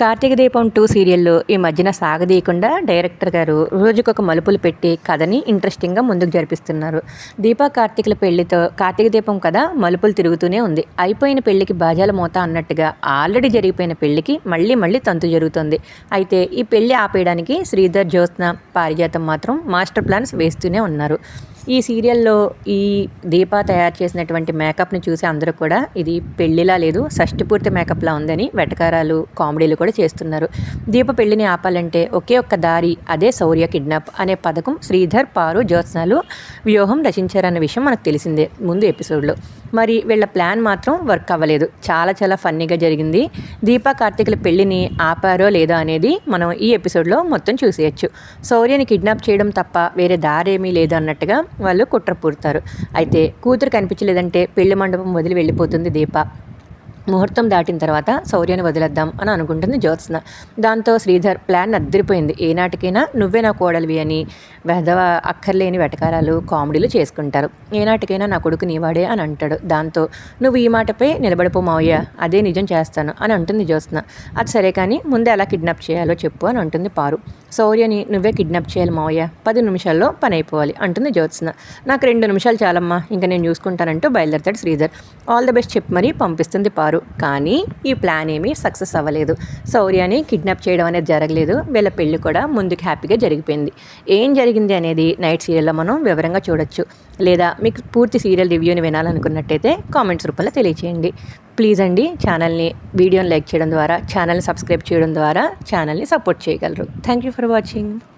కార్తీక దీపం టూ సీరియల్లో ఈ మధ్యన సాగదీయకుండా డైరెక్టర్ గారు రోజుకొక మలుపులు పెట్టి కథని ఇంట్రెస్టింగ్గా ముందుకు జరిపిస్తున్నారు. దీపా కార్తీకుల పెళ్ళితో కార్తీక దీపం కథ మలుపులు తిరుగుతూనే ఉంది. అయిపోయిన పెళ్ళికి బాజాల మోత అన్నట్టుగా ఆల్రెడీ జరిగిపోయిన పెళ్ళికి మళ్ళీ మళ్ళీ తంతు జరుగుతుంది. అయితే ఈ పెళ్ళి ఆపేయడానికి శ్రీధర్ జ్యోత్స్న పారిజాతం మాత్రం మాస్టర్ ప్లాన్స్ వేస్తూనే ఉన్నారు. ఈ సీరియల్లో ఈ దీప తయారు చేసినటువంటి మేకప్ని చూసి అందరూ కూడా ఇది పెళ్ళిలా లేదు షష్టిపూర్తి మేకప్లా ఉందని వెటకారాలు కామెడీలు కూడా చేస్తున్నారు. దీప పెళ్ళిని ఆపాలంటే ఒకే ఒక్క దారి అదే శౌర్య కిడ్నాప్ అనే పథకం శ్రీధర్ పారు జ్యోత్స్నాలు వ్యూహం రచించారన్న విషయం మనకు తెలిసిందే ముందు ఎపిసోడ్లో. మరి వీళ్ళ ప్లాన్ మాత్రం వర్క్ అవ్వలేదు. చాలా చాలా ఫన్నీగా జరిగింది. దీపా కార్తీకుల పెళ్ళిని ఆపారో లేదో అనేది మనం ఈ ఎపిసోడ్లో మొత్తం చూసేయచ్చు. శౌర్యని కిడ్నాప్ చేయడం తప్ప వేరే దారేమీ లేదు అన్నట్టుగా వాళ్ళు కుట్ర పూరుతారు. అయితే కూతురు కనిపించలేదంటే పెళ్ళి మండపం వదిలి వెళ్ళిపోతుంది దీప. ముహూర్తం దాటిన తర్వాత శౌర్యని వదిలేద్దాం అని అనుకుంటుంది జ్యోత్స్న. దాంతో శ్రీధర్ ప్లాన్ అద్దరిపోయింది. ఏనాటికైనా నువ్వే నా కోడలివి అని వెధవ అక్కర్లేని వెటకారాలు కామెడీలు చేసుకుంటారు. ఏనాటికైనా నా కొడుకు నీవాడే అని అంటాడు. దాంతో నువ్వు ఈ మాటపై నిలబడిపో మావయ్య. అదే నిజం చేస్తాను అని అంటుంది జ్యోత్స్న. అది సరే కానీ ముందే ఎలా కిడ్నాప్ చేయాలో చెప్పు అని అంటుంది పారు. శౌర్యని నువ్వే కిడ్నాప్ చేయాలి మావయ్య. పది నిమిషాల్లో పని అయిపోవాలి అంటుంది జ్యోత్స్న. నాకు రెండు నిమిషాలు చాలమ్మా. ఇంకా నేను చూసుకుంటానంటూ బయలుదేరతాడు శ్రీధర్. ఆల్ ద బెస్ట్ చెప్పి మరీ పంపిస్తుంది పారు. కానీ ఈ ప్లాన్ ఏమీ సక్సెస్ అవ్వలేదు. శౌర్యాని కిడ్నాప్ చేయడం అనేది జరగలేదు. వీళ్ళ పెళ్ళి కూడా ముందుకు హ్యాపీగా జరిగిపోయింది. ఏం జరిగింది అనేది నైట్ సీరియల్లో మనం వివరంగా చూడొచ్చు. లేదా మీకు పూర్తి సీరియల్ రివ్యూని వినాలనుకున్నట్టయితే కామెంట్స్ రూపంలో తెలియచేయండి. ప్లీజ్ అండి ఛానల్ని వీడియోని లైక్ చేయడం ద్వారా ఛానల్ని సబ్స్క్రైబ్ చేయడం ద్వారా ఛానల్ని సపోర్ట్ చేయగలరు. Thank you for watching.